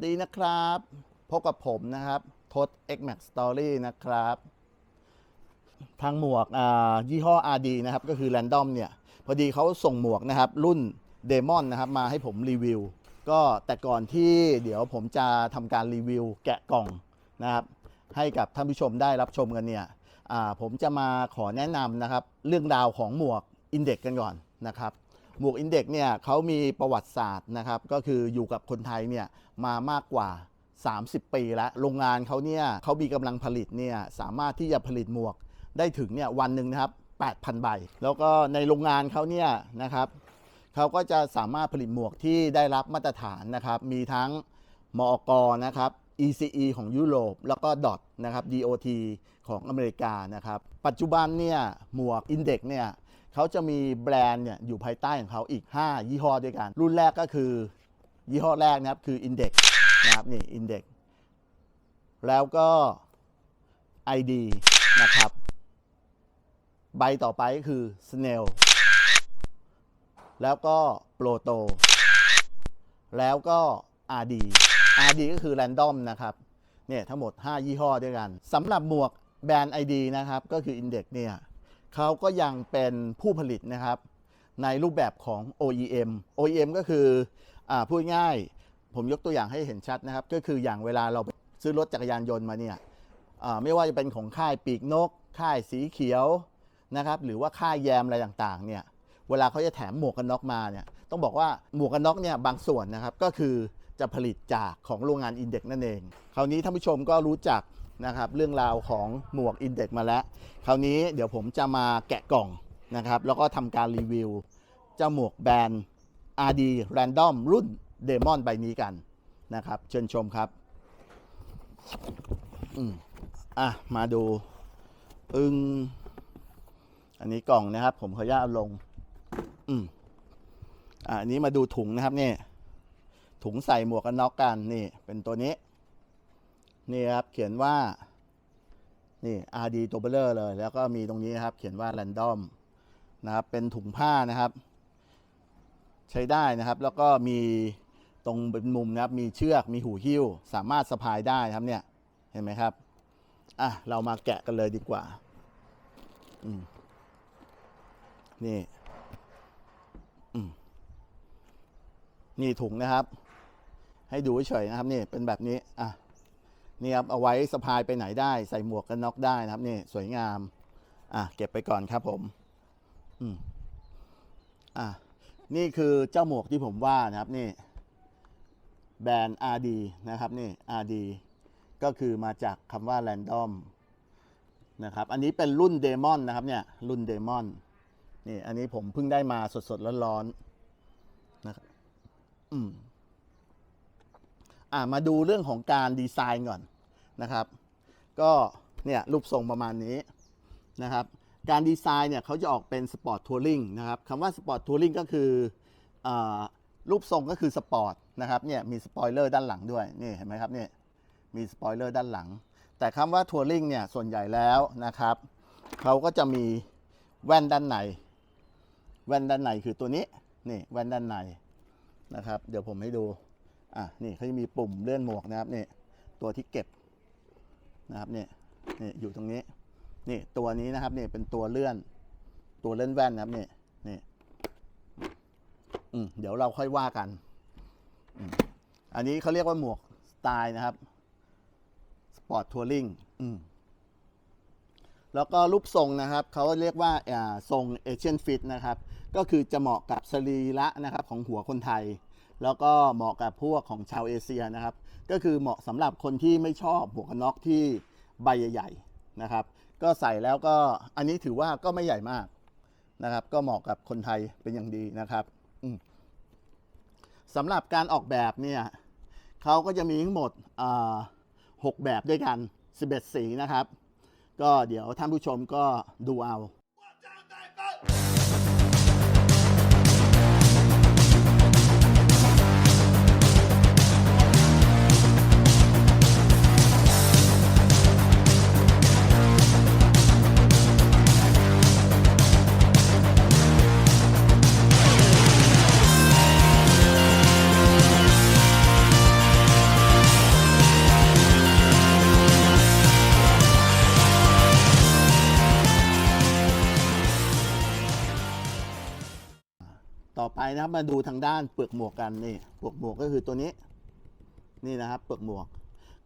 สวัสดีนะครับ พบกับผมนะครับทศ X Max Story นะครับ ทางหมวกยี่ห้อ RD นะครับ ก็คือ Random เนี่ย พอดีเขาส่งหมวกนะครับ รุ่น Demon นะครับ มาให้ผมรีวิว ก็แต่ก่อนที่เดี๋ยวผมจะทำการรีวิวแกะกล่องนะครับ ให้กับท่านผู้ชมได้รับชมกันเนี่ยผมจะมาขอแนะนำนะครับ เรื่องราวของหมวก Index กันก่อนนะครับ หมวก Index เนี่ยเขามีประวัติศาสตร์นะครับก็คืออยู่กับคนไทยเนี่ยมามากกว่า 30 ปีแล้ว โรงงานเขาเนี่ยเขามีกำลังผลิตเนี่ยสามารถที่จะผลิตหมวกได้ถึงเนี่ยวันหนึ่งนะครับ 8,000 ใบ แล้วก็ในโรงงานเขาเนี่ยนะครับเขาก็จะสามารถผลิตหมวกที่ได้รับมาตรฐานนะครับ มีทั้งมอกนะครับ ECE ของยุโรป แล้วก็ DOT นะครับ DOT ของอเมริกานะครับ ปัจจุบันเนี่ยหมวก Index เนี่ย เขาจะมีแบรนด์เนี่ยอยู่ภายใต้ของเขาอีก 5 ยี่ห้อด้วยกัน รุ่นแรกก็คือ ยี่ห้อแรกนะครับคือ Index นะครับนี่ Index แล้วก็ ID นะครับ ใบต่อไปก็คือ Snail แล้วก็ Proto แล้วก็ RD RD ก็คือ Random นะครับ เนี่ยทั้งหมด 5 ยี่ห้อด้วยกัน สำหรับหมวกแบรนด์ ID นะครับ ก็คือ Index เนี่ย เขาก็ยังเป็นผู้ผลิตนะครับ ในรูปแบบของ OEM OEM ก็คืออพูดง่าย ผมยกตัวอย่างให้เห็นชัดนะครับ ก็คืออย่างเวลาเราซื้อรถจักรยานยนต์มาเนี่ยไม่ว่าจะเป็นของค่ายปีกนก ค่ายสีเขียวนะครับ หรือว่าค่ายแยมอะไรต่างๆเนี่ย เวลาเขาจะแถมหมวกกันน็อกมาเนี่ย ต้องบอกว่าหมวกกันน็อกเนี่ยบางส่วนนะครับก็คือ จะผลิตจากของโรงงานอินเด็กนั่นเอง คราวนี้ท่านผู้ชมก็รู้จักนะครับเรื่องราวของหมวกอินเด็กมาแล้ว คราวนี้เดี๋ยวผมจะมาแกะกล่องนะครับแล้วก็ทำการรีวิว เจ้าหมวกแบรนด์ RD Random รุ่น Demon ใบนี้กันนะครับ เชิญชมครับอืมอะ มาดู อึงอันนี้กล่องนะครับ ผมขออนุญาตเอาลง อืมอะอันนี้มาดูถุงนะครับนี่ ถุงใส่หมวกกันน็อกกันนี่เป็นตัวนี้ นี่ครับเขียนว่า นี่ RD ตัวเบลเลอร์เลย แล้วก็มีตรงนี้ครับ เขียนว่า Random นะครับ เป็นถุงผ้านะครับ ใช้ได้นะครับ แล้วก็มีตรงเป็นมุมนะครับ มีเชือกมีหูหิ้ว สามารถสะพายได้ครับเนี่ย เห็นไหมครับ อะ เรามาแกะกันเลยดีกว่า อืมนี่ อืมนี่ถุงนะครับ ให้ดูเฉยๆนะครับนี่เป็นแบบนี้อะนี่ครับเอาไว้สะพายไปไหนได้ใส่หมวกกันน็อกได้นะครับนี่สวยงามอะเก็บไปก่อนครับผมอืมอะนี่คือเจ้าหมวกที่ผมว่านะครับนี่แบรนด์ RD นะครับนี่ RD ก็คือมาจากคำว่า Random นะครับอันนี้เป็นรุ่น Demon นะครับเนี่ยรุ่น Demon นี่อันนี้ผมเพิ่งได้มาสดๆร้อนๆนะครับอืม อ่ามาดูเรื่องของการดีไซน์ก่อนนะครับ ก็เนี่ยรูปทรงประมาณนี้นะครับ การดีไซน์เนี่ยเขาจะออกเป็นสปอร์ตทัวริงนะครับคำว่าสปอร์ตทัวริงก็คืออรูปทรงก็คือสปอร์ตนะครับเนี่ยมีสปอยเลอร์ด้านหลังด้วยนี่เห็นไหมครับเนี่ยมีสปอยเลอร์ด้านหลัง แต่คำว่าทัวริงเนี่ยส่วนใหญ่แล้วนะครับเขาก็จะมีแว่นด้านในแว่นด้านในคือตัวนี้นี่แว่นด้านในนะครับ เดี๋ยวผมให้ดู อะนี่เขาจะมีปุ่มเลื่อนหมวกนะครับนี่ตัวที่เก็บนะครับเนี่ยนี่อยู่ตรงนี้นี่ตัวนี้นะครับนี่เป็นตัวเลื่อน ตัวเลื่อนแว่นนะครับนี่นี่อืมเดี๋ยวเราค่อยว่ากันอือันนี้เขาเรียกว่าหมวกสไตล์นะครับสปอร์ตทัวริงอืมแล้วก็รูปทรงนะครับเขาเรียกว่าอ่าทรงเอเชียนฟิตนะครับ ก็คือจะเหมาะกับสรีระนะครับของหัวคนไทย แล้วก็เหมาะกับพวกของชาวเอเชียนะครับ ก็คือเหมาะสำหรับคนที่ไม่ชอบหมวกกันน็อกที่ใบใหญ่ๆนะครับ ก็ใส่แล้วก็อันนี้ถือว่าก็ไม่ใหญ่มากนะครับ ก็เหมาะกับคนไทยเป็นอย่างดีนะครับสำหรับการออกแบบเนี่ยเขาก็จะมีทั้งหมดอ่าหกแบบด้วยกัน 11 สีนะครับ ก็เดี๋ยวท่านผู้ชมก็ดูเอา่อไปนะครับมาดูทางด้านเปลือกหมวกกันนี่เปลือกหมวกก็คือตัวนี้นี่นะครับเปลือกหมวก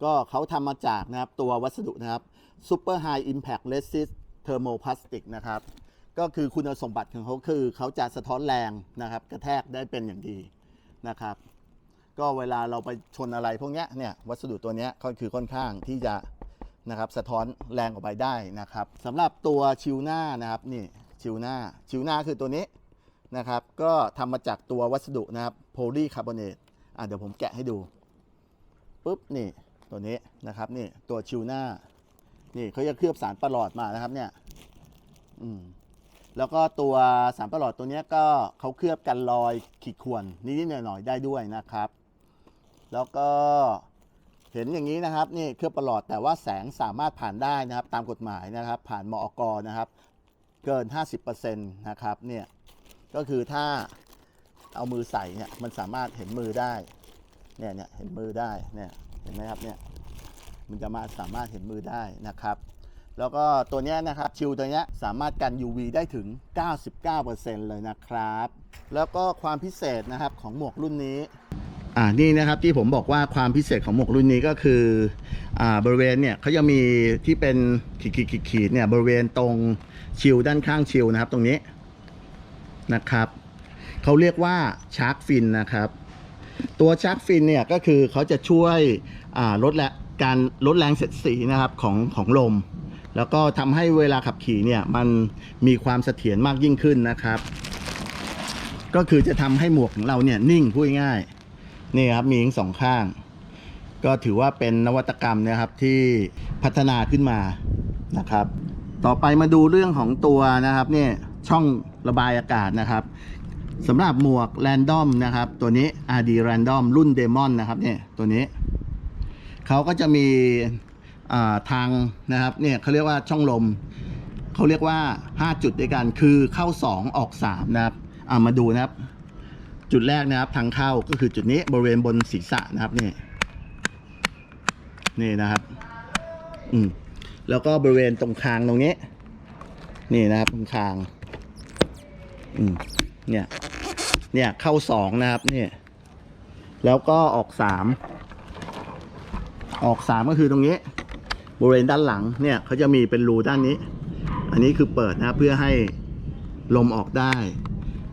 ก็เขาทำมาจากนะครับตัววัสดุนะครับ Super High Impact Resist Thermoplastic นะครับ ก็คือคุณสมบัติของเขาคือเขาจะสะท้อนแรงนะครับ กระแทกได้เป็นอย่างดีนะครับ ก็เวลาเราไปชนอะไรพวกนี้เนี่ยวัสดุตัวนี้ก็คือค่อนข้างที่จะนะครับสะท้อนแรงออกไปได้นะครับสำหรับตัวชิวหน้านะครับนี่ชิวหน้าชิวหน้าคือตัวนี้ นะครับ ก็ทำมาจากตัววัสดุนะครับโพลีคาร์บอเนตอะเดี๋ยวผมแกะให้ดูปุ๊บนี่ตัวนี้นะครับนี่ตัวชิวหน้า นี่เขาจะเคลือบสารประหลอดมานะครับเนี่ยอืมแล้วก็ตัวสารประหลอดตัวนี้ก็เขาเคลือบกันรอยขีดข่วนนิดๆหน่อยๆได้ด้วยนะครับ แล้วก็เห็นอย่างนี้นะครับนี่เคลือบประหลอดแต่ว่าแสงสามารถผ่านได้นะครับ ตามกฎหมายนะครับ ผ่านมอกนะครับ เกิน 50%นะครับเนี่ย ก็คือถ้าเอามือใส่เนี่ยมันสามารถเห็นมือได้ เนี่ยเนี่ยเห็นมือได้เนี่ยเห็นไหมครับเนี่ยมันจะมาสามารถเห็นมือได้นะครับ แล้วก็ตัวเนี้ยนะครับชิลตัวเนี้ยสามารถกัน UV ได้ถึง 99%เลยนะครับ แล้วก็ความพิเศษนะครับของหมวกรุ่นนี้อ่านี่นะครับที่ผมบอกว่าความพิเศษของหมวกรุ่นนี้ก็คืออ่าบริเวณเนี่ยเขาจะมีที่เป็นขีดขีดขีดขีดเนี่ยบริเวณตรงชิลด้านข้างชิลนะครับ ตรงนี้ นะครับเขาเรียกว่าชาร์กฟินนะครับ ตัวชาร์กฟินเนี่ยก็คือเขาจะช่วยลดและการลดแรงเสียดสีนะครับของของลม แล้วก็ทำให้เวลาขับขี่เนี่ยมันมีความเสถียรมากยิ่งขึ้นนะครับ ก็คือจะทำให้หมวกของเราเนี่ยนิ่งพูดง่ายนี่ครับมีทั้งสองข้าง ก็ถือว่าเป็นนวัตกรรมนะครับที่พัฒนาขึ้นมานะครับ ต่อไปมาดูเรื่องของตัวนะครับเนี่ยช่อง ระบายอากาศนะครับสำหรับหมวก Random นะครับ ตัวนี้ RD Random รุ่น Demon นะครับเนี่ยตัวนี้เขาก็จะมีาทางนะครับเนี่ยเขาเรียกว่าช่องลมเขาเรียกว่า 5 จุดด้วยกันคือเข้า 2 ออก 3 นะครับอ่ามาดูนะครับ จุดแรกนะครับทางเข้าก็คือจุดนี้บริเวณบนศีรษะนะครับนี่นี่นะครับอืมแล้วก็บริเวณตรงคางตรงนี้ นี่นะครับตรงคาง อืมเนี่ย เนี่ยเข้าสองนะครับเนี่ยแล้วก็ออกสามออกสามก็คือตรงนี้บริเวณด้านหลังเนี่ยเขาจะมีเป็นรูด้านนี้ อันนี้คือเปิดนะครับเพื่อให้ลมออกได้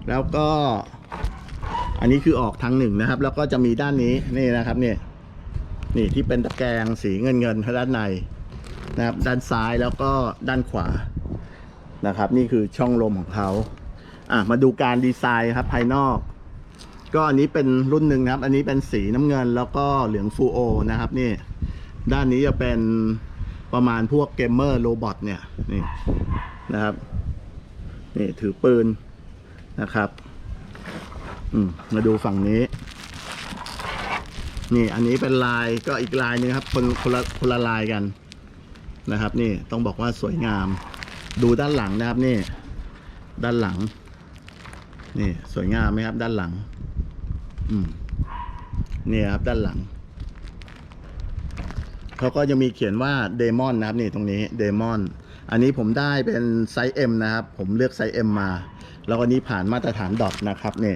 แล้วก็ อันนี้คือออกทางหนึ่งนะครับ แล้วก็จะมีด้านนี้นี่นะครับเนี่ยนี่ที่เป็นตะแกรงสีเงินเงินๆด้านในนะครับ ด้านซ้ายแล้วก็ด้านขวานะครับ นี่คือช่องลมของเขา อะมาดูการดีไซน์ครับภายนอก ก็อันนี้เป็นรุ่นหนึ่งนะครับ อันนี้เป็นสีน้ำเงินแล้วก็เหลืองฟูโอนะครับนี่ ด้านนี้จะเป็นประมาณพวกเกมเมอร์โรบอทเนี่ยนี่นะครับนี่ถือปืนนะครับ อืมมาดูฝั่งนี้ นี่อันนี้เป็นลายก็อีกลายหนึงครับ คนคนละคนละลายกันนะครับ นี่ต้องบอกว่าสวยงาม ดูด้านหลังนะครับนี่ ด้านหลัง นี่สวยงามไหมครับ ด้านหลัง อืมนี่ครับด้านหลังเขาก็จะมีเขียนว่าเดมอนนะครับ นี่ตรงนี้เดมอนอันนี้ผมได้เป็นไซส์ M นะครับ ผมเลือกไซส์ M มา แล้วก็นี้ผ่านมาตรฐานดอทนะครับนี่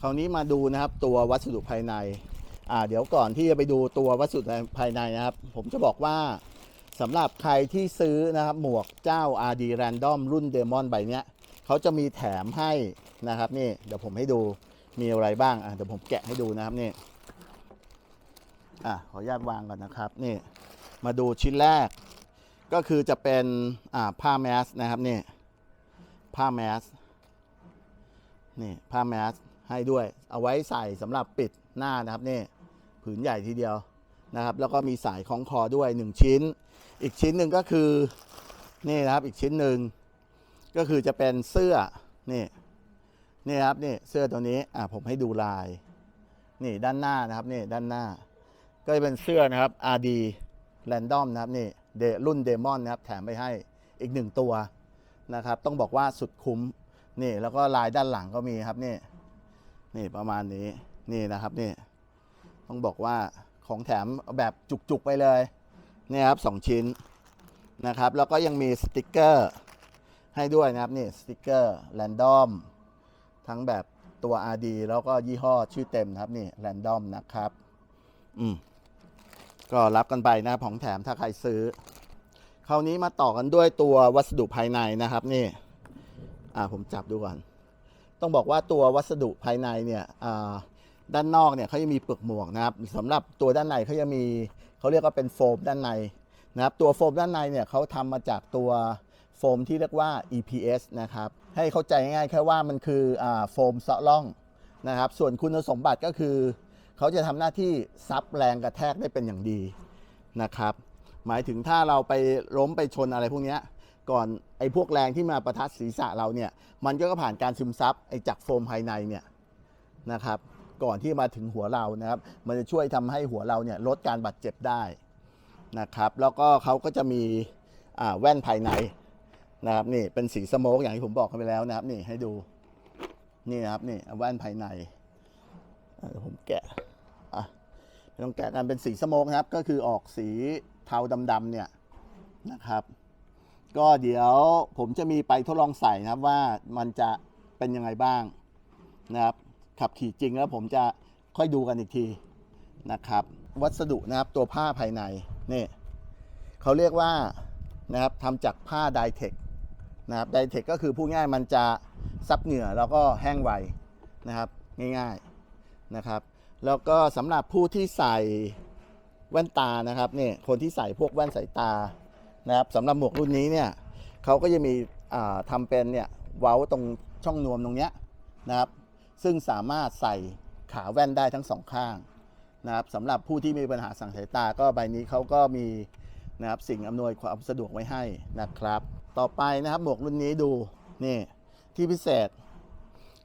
คราวนี้มาดูนะครับตัววัสดุภายใน อ่า เดี๋ยวก่อนที่จะไปดูตัววัสดุภายในนะครับ ผมจะบอกว่าสำหรับใครที่ซื้อนะครับ หมวกเจ้า RD Random รุ่น Demon ใบเนี้ย เขาจะมีแถมให้นะครับนี่เดี๋ยวผมให้ดูมีอะไรบ้างอะเดี๋ยวผมแกะให้ดูนะครับนี่อะขออนุญาตวางก่อนนะครับนี่มาดูชิ้นแรก ก็คือจะเป็นอ่าผ้าแมสนะครับนี่ผ้าแมสนี่ผ้าแมสให้ด้วย เอาไว้ใส่สำหรับปิดหน้านะครับนี่ผืนใหญ่ทีเดียวนะครับ แล้วก็มีสายคล้องคอด้วย 1 ชิ้น อีกชิ้นหนึ่งก็คือนี่นะครับอีกชิ้นหนึ่ง ก็คือจะเป็นเสื้อนี่นี่ครับนี่เสื้อตัวนี้อะผมให้ดูลาย นี่ด้านหน้านะครับนี่ด้านหน้า ก็จะเป็นเสื้อนะครับ RD Random นะครับนี่เดรุ่นเดมอนนะครับแถมไปให้อีกหนึ่งตัวนะครับ ต้องบอกว่าสุดคุ้มนี่แล้วก็ลายด้านหลังก็มีครับนี่นี่ประมาณนี้นี่นะครับนี่ต้องบอกว่าของแถมแบบจุกๆไปเลยนี่ครับสองชิ้นนะครับ แล้วก็ยังมีสติกเกอร์ ให้ด้วยนะครับนี่สติกเกอร์ Random ทั้งแบบตัว RD แล้วก็ยี่ห้อชื่อเต็มนะครับนี่แรนดอมนะครับอืมก็รับกันไปนะของแถมถ้าใครซื้อ คราวนี้มาต่อกันด้วยตัววัสดุภายในนะครับนี่อ่าผมจับดูก่อน ต้องบอกว่าตัววัสดุภายในเนี่ยอ่าด้านนอกเนี่ยเขาจะมีเปลือกหมวกนะครับสำหรับตัวด้านในเขาจะมีเขาเรียกว่าเป็นโฟมด้านในนะครับตัวโฟมด้านในเนี่ยเขาทำมาจากตัว โฟมที่เรียกว่า EPS นะครับ ให้เข้าใจง่ายๆแค่ว่ามันคืออโฟมเซาะล่องนะครับ ส่วนคุณสมบัติก็คือ เขาจะทำหน้าที่ซับแรงกระแทกได้เป็นอย่างดีนะครับ หมายถึงถ้าเราไปล้มไปชนอะไรพวกนี้ก่อนไอ้พวกแรงที่มาประทัดศีรษะเราเนี่ย มันก็ผ่านการซึมซับไอ้จากโฟมภายในเนี่ยนะครับ ก่อนที่มาถึงหัวเรานะครับ มันจะช่วยทำให้หัวเราเนี่ยลดการบาดเจ็บได้นะครับ แล้วก็เขาก็จะมีแว่นภายใน นะครับนี่เป็นสีสโมกอย่างที่ผมบอกกันไปแล้วนะครับ นี่ให้ดูนี่นะครับนี่แว่นภายในเดี๋ยวผมแกะอะไม่ต้องแกะกันเป็นสีสโมกนะครับ ก็คือออกสีเทาดำๆเนี่ยนะครับ ก็เดี๋ยวผมจะมีไปทดลองใส่นะครับว่ามันจะเป็นยังไงบ้างนะครับ ขับขี่จริงแล้วผมจะค่อยดูกันอีกทีนะครับ วัสดุนะครับตัวผ้าภายในนี่เขาเรียกว่านะครับทำจากผ้าไดเทค นะครับไดเทคก็คือพูดง่ายมันจะซับเหงื่อแล้วก็แห้งไวนะครับง่ายๆนะครับ แล้วก็สำหรับผู้ที่ใส่แว่นตานะครับนี่คนที่ใส่พวกแว่นสายตานะครับสำหรับหมวกรุ่นนี้เนี่ยเขาก็จะมีอ่าทำเป็นเนี่ยเว้าตรงช่องนวมตรงเนี้ยนะครับซึ่งสามารถใส่ขาแว่นได้ทั้งสองข้างนะครับสำหรับผู้ที่มีปัญหาสั่งสายตาก็ใบนี้เขาก็มีนะครับสิ่งอำนวยความสะดวกไว้ให้นะครับ ต่อไปนะครับหมวกรุ่นนี้ดูนี่ที่พิเศษ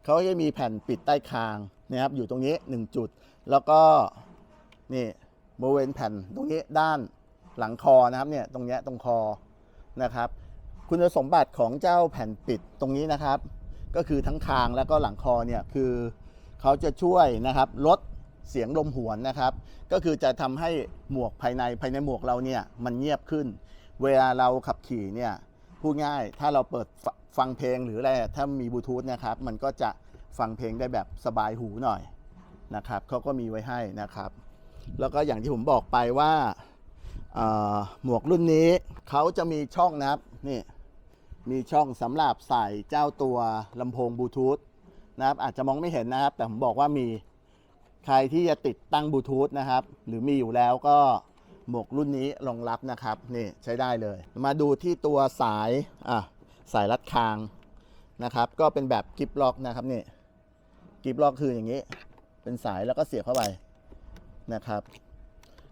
เขาจะมีแผ่นปิดใต้คางนะครับอยู่ตรงนี้ 1 จุด แล้วก็นี่บริเวณแผ่นตรงนี้ด้านหลังคอนะครับเนี่ยตรงนี้ตรงคอนะครับ คุณสมบัติของเจ้าแผ่นปิดตรงนี้นะครับ ก็คือทั้งคางแล้วก็หลังคอเนี่ยคือเขาจะช่วยนะครับลดเสียงลมหวนนะครับ ก็คือจะทำให้หมวกภายในภายในหมวกเราเนี่ยมันเงียบขึ้น เวลาเราขับขี่เนี่ย พูดง่ายถ้าเราเปิดฟฟังเพลงหรืออะไรถ้ามีบลูทูธนะครับ มันก็จะฟังเพลงได้แบบสบายหูหน่อยนะครับเขาก็มีไว้ให้นะครับ แล้วก็อย่างที่ผมบอกไปว่าหมวกรุ่นนี้เขาจะมีช่องนะครับนี่มีช่องสำหรับใส่เจ้าตัวลำโพงบลูทูธนะครับอาจจะมองไม่เห็นนะครับ แต่ผมบอกว่ามีใครที่จะติดตั้งบลูทูธนะครับ หรือมีอยู่แล้วก็ หมวกรุ่นนี้รองรับนะครับนี่ใช้ได้เลย มาดูที่ตัวสายอะสายรัดคางนะครับ ก็เป็นแบบกิฟล็อกนะครับนี่กิฟล็อกคืออย่างนี้ เป็นสายแล้วก็เสียบเข้าไปนะครับ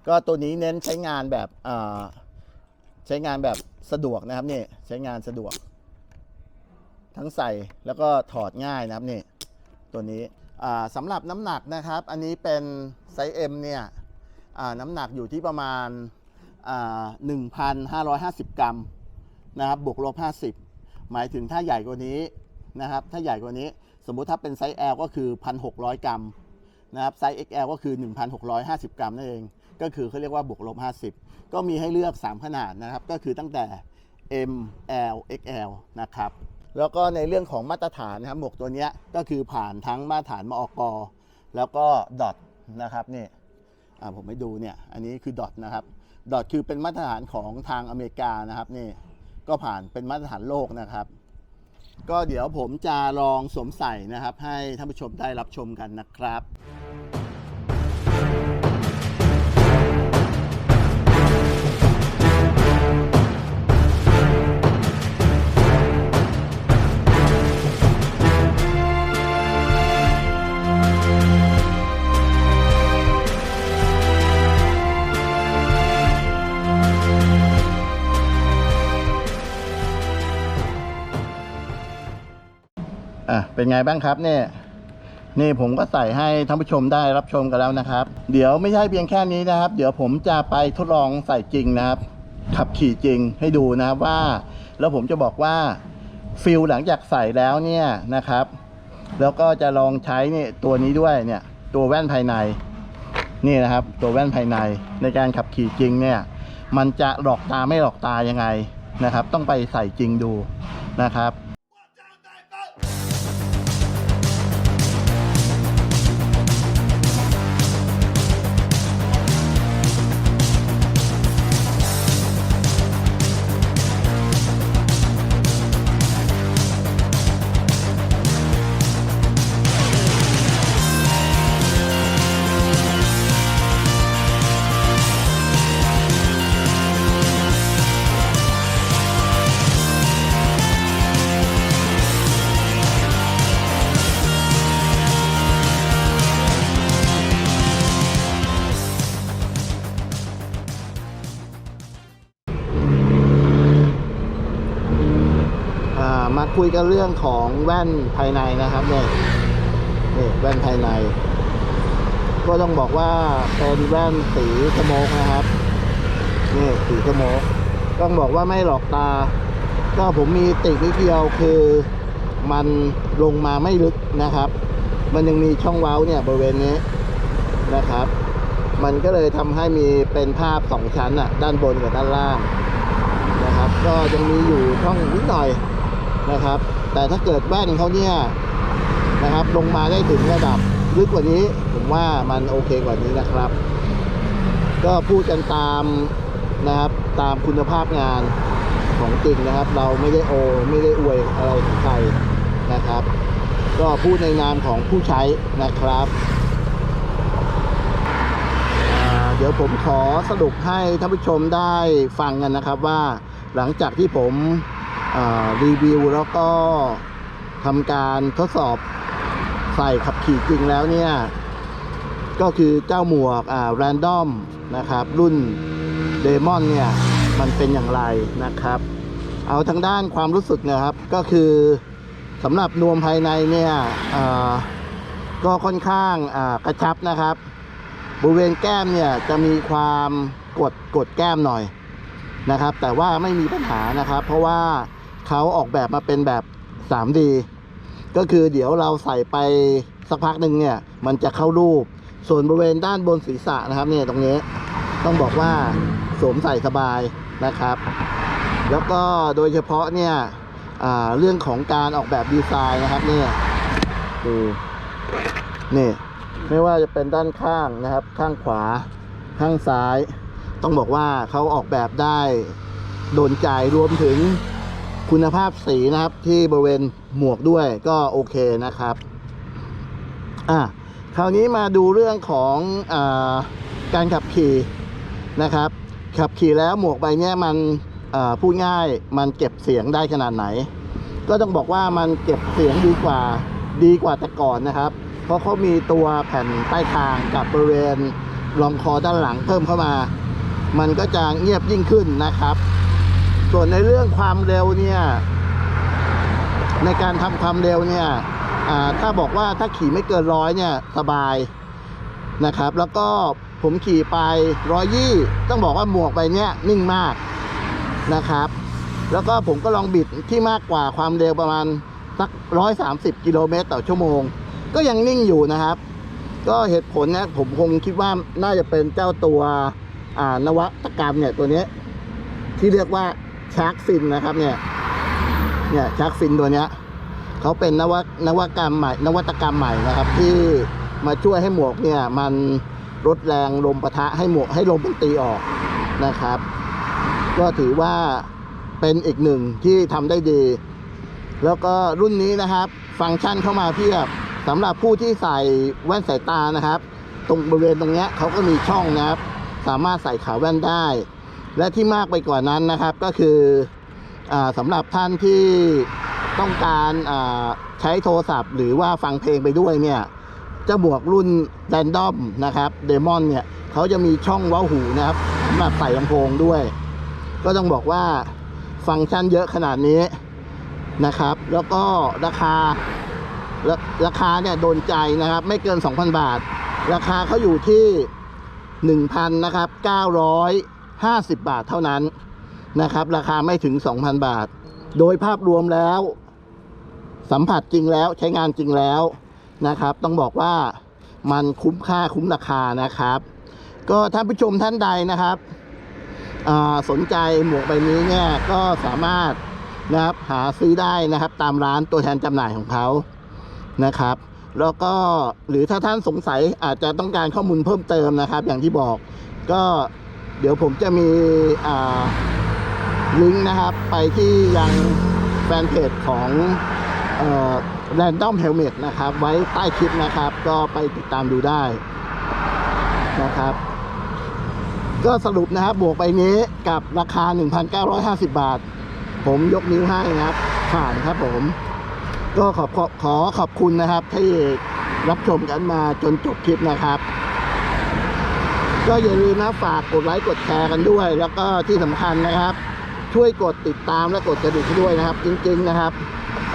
ก็ตัวนี้เน้นใช้งานแบบอ่าใช้งานแบบสะดวกนะครับนี่ใช้งานสะดวก ทั้งใส่แล้วก็ถอดง่ายนะครับนี่ตัวนี้สำหรับน้ำหนักนะครับ อันนี้เป็นไซส์ M เนี่ย น้ำหนักอยู่ที่ประมาณอ่า1,550 กรัมนะครับบวกลบ50 หมายถึงถ้าใหญ่กว่านี้นะครับถ้าใหญ่กว่านี้สมมุติถ้าเป็นไซส์ L ก็คือ 1,600 กรัมนะครับไซส์ XL ก็คือ 1,650 กรัมนั่นเอง ก็คือเขาเรียกว่าบวกลบ50 ก็มีให้เลือก 3 ขนาดนะครับ ก็คือตั้งแต่ M L XL นะครับแล้วก็ในเรื่องของมาตรฐานนะครับหมวกตัวนี้ก็คือผ่านทั้งมาตรฐานมอกแล้วก็ดอทนะครับนี่ ผมให้ดูเนี่ยอันนี้คือดอทนะครับดอทคือเป็นมาตรฐานของทางอเมริกานะครับนี่ก็ผ่านเป็นมาตรฐานโลกนะครับ ก็เดี๋ยวผมจะลองสวมใส่นะครับ ให้ท่านผู้ชมได้รับชมกันนะครับ อะเป็นไงบ้างครับเนี่ยนี่ผมก็ใส่ให้ท่านผู้ชมได้รับชมกันแล้วนะครับ เดี๋ยวไม่ใช่เพียงแค่นี้นะครับ เดี๋ยวผมจะไปทดลองใส่จริงนะครับ ขับขี่จริงให้ดูนะครับว่า แล้วผมจะบอกว่าฟิลหลังจากใส่แล้วเนี่ยนะครับ แล้วก็จะลองใช้เนี่ยตัวนี้ด้วยเนี่ยตัวแว่นภายในนี่นะครับ ตัวแว่นภายในในการขับขี่จริงเนี่ย มันจะหลอกตาไม่หลอกตายังไงนะครับ ต้องไปใส่จริงดูนะครับ คุยกันเรื่องของแว่นภายในนะครับเนี่ยนี่แว่นภายใน ก็ต้องบอกว่าเป็นแว่นสีสโมกนะครับนี่สีสโมกต้องบอกว่าไม่หลอกตา ก็ผมมีติดนิดเดียวคือมันลงมาไม่ลึกนะครับ มันยังมีช่องเว้าเนี่ยบริเวณนี้นะครับ มันก็เลยทำให้มีเป็นภาพสองชั้นอะด้านบนกับด้านล่างนะครับ ก็ยังมีอยู่ช่องนิดหน่อย นะครับ แต่ถ้าเกิดแว่นเขาเนี่ยนะครับ ลงมาได้ถึงระดับลึกกว่านี้ ผมว่ามันโอเคกว่านี้นะครับ ก็พูดกันตามนะครับตามคุณภาพงานของจริงนะครับ เราไม่ได้โอไม่ได้อวยอะไรของใครนะครับ ก็พูดในนามของผู้ใช้นะครับเดี๋ยวผมขอสรุปให้ท่านผู้ชมได้ฟังกันนะครับว่าหลังจากที่ผม รีวิวแล้วก็ทำการทดสอบใส่ขับขี่จริงแล้วเนี่ย ก็คือเจ้าหมวกอ่า Random นะครับ รุ่นเดมอนเนี่ย มันเป็นอย่างไรนะครับ เอาทางด้านความรู้สึกนะครับก็คือสำหรับนวมภายในเนี่ยอ่าก็ค่อนข้างอ่ากระชับนะครับ บริเวณแก้มเนี่ยจะมีความกดกดแก้มหน่อยนะครับ แต่ว่าไม่มีปัญหานะครับ เพราะว่า เขาออกแบบมาเป็นแบบ 3D ก็คือเดี๋ยวเราใส่ไปสักพักหนึ่งเนี่ย มันจะเข้ารูป ส่วนบริเวณด้านบนศีรษะนะครับเนี่ยตรงนี้ต้องบอกว่าสวมใส่สบายนะครับ แล้วก็โดยเฉพาะเนี่ยเรื่องของการออกแบบดีไซน์นะครับเนี่ยดูนี่ไม่ว่าจะเป็นด้านข้างนะครับ ข้างขวา ข้างซ้าย ต้องบอกว่าเขาออกแบบได้โดนใจรวมถึง คุณภาพสีนะครับที่บริเวณหมวกด้วยก็โอเคนะครับ อะคราวนี้มาดูเรื่องของอการขับขี่นะครับ ขับขี่แล้วหมวกใบเนี้ยมันพูดง่ายมันเก็บเสียงได้ขนาดไหน ก็ต้องบอกว่ามันเก็บเสียงดีกว่าดีกว่าแต่ก่อนนะครับ เพราะเขามีตัวแผ่นใต้คางกับบริเวณรองคอด้านหลังเพิ่มเข้ามา มันก็จะเงียบยิ่งขึ้นนะครับ ส่วนในเรื่องความเร็วเนี่ยในการทำความเร็วเนี่ยถ้าบอกว่าถ้าขี่ไม่เกินร้อยเนี่ยสบายนะครับ แล้วก็ผมขี่ไปร้อยยี่ต้องบอกว่าหมวกใบเนี้ยนิ่งมากนะครับ แล้วก็ผมก็ลองบิดที่มากกว่าความเร็วประมาณสักร้อยสามสิบกิโลเมตรต่อชั่วโมง ก็ยังนิ่งอยู่นะครับ ก็เหตุผลเนี่ยผมคงคิดว่าน่าจะเป็นเจ้าตัวนวัตกรรมเนี่ยตัวนี้ที่เรียกว่า ชาร์กฟินนะครับเนี่ย เนี่ยชาร์กฟินตัวเนี้ยเขาเป็นนวัตนวัตกรรมใหม่ นวัตกรรมใหม่นะครับ ที่มาช่วยให้หมวกเนี่ย มันลดแรงลมปะทะให้หมวกให้ลมมันตีออกนะครับ ก็ถือว่าเป็นอีกหนึ่งที่ทำได้ดี แล้วก็รุ่นนี้นะครับ ฟังก์ชันเข้ามาเพียบสำหรับผู้ที่ใส่แว่นสายตานะครับ ตรงบริเวณตรงเนี้ยเขาก็มีช่องนะครับ สามารถใส่ขาแว่นได้ และที่มากไปกว่านั้นนะครับก็คืออสำหรับท่านที่ต้องการใช้โทรศัพท์ หรือว่าฟังเพลงไปด้วยเนี่ยเจ้าหมวกรุ่นแ a นดอมนะครับเดมอนเนี่ยเขาจะมีช่องว้าหูนะครับสำหรับใส่ลำโพงด้วย ก็ต้องบอกว่าฟังก์ชันเยอะขนาดนี้นะครับ แล้วก็ราคาราราคาเนี่ยโดนใจนะครับ ไม่เกิน 2,000 บาท ราคาเขาอยู่ที่ 1,000นะครับ 50 บาทเท่านั้นนะครับ ราคาไม่ถึง 2,000 บาท โดยภาพรวมแล้ว สัมผัสจริงแล้วใช้งานจริงแล้วนะครับ ต้องบอกว่ามันคุ้มค่าคุ้มราคานะครับ ก็ท่านผู้ชมท่านใดนะครับสนใจหมวกใบนี้เนี่ยก็สามารถนะครับหาซื้อได้นะครับ ตามร้านตัวแทนจำหน่ายของเขานะครับ แล้วก็หรือถ้าท่านสงสัยอาจจะต้องการข้อมูลเพิ่มเติมนะครับ อย่างที่บอกก็ เดี๋ยวผมจะมีลิงก์นะครับ ไปที่ยังแฟนเพจของเอ่อ Random Helmet นะครับ ไว้ใต้คลิปนะครับ ก็ไปติดตามดูได้นะครับ ก็สรุปนะครับ บวกไปนี้กับราคา 1,950 บาท ผมยกนิ้วให้นะครับ ผ่านครับผม ก็ขอบขอขอขอบคุณนะครับที่รับชมกันมาจนจบคลิปนะครับ ก็อย่าลืมนะฝากกดไลค์กดแชร์กันด้วย แล้วก็ที่สำคัญนะครับ ช่วยกดติดตามและกดกระดิ่งให้ด้วยนะครับ จริง ๆนะครับ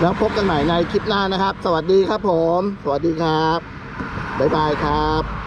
แล้วพบกันใหม่ในคลิปหน้านะครับ สวัสดีครับผม สวัสดีครับบ๊ายบายครับ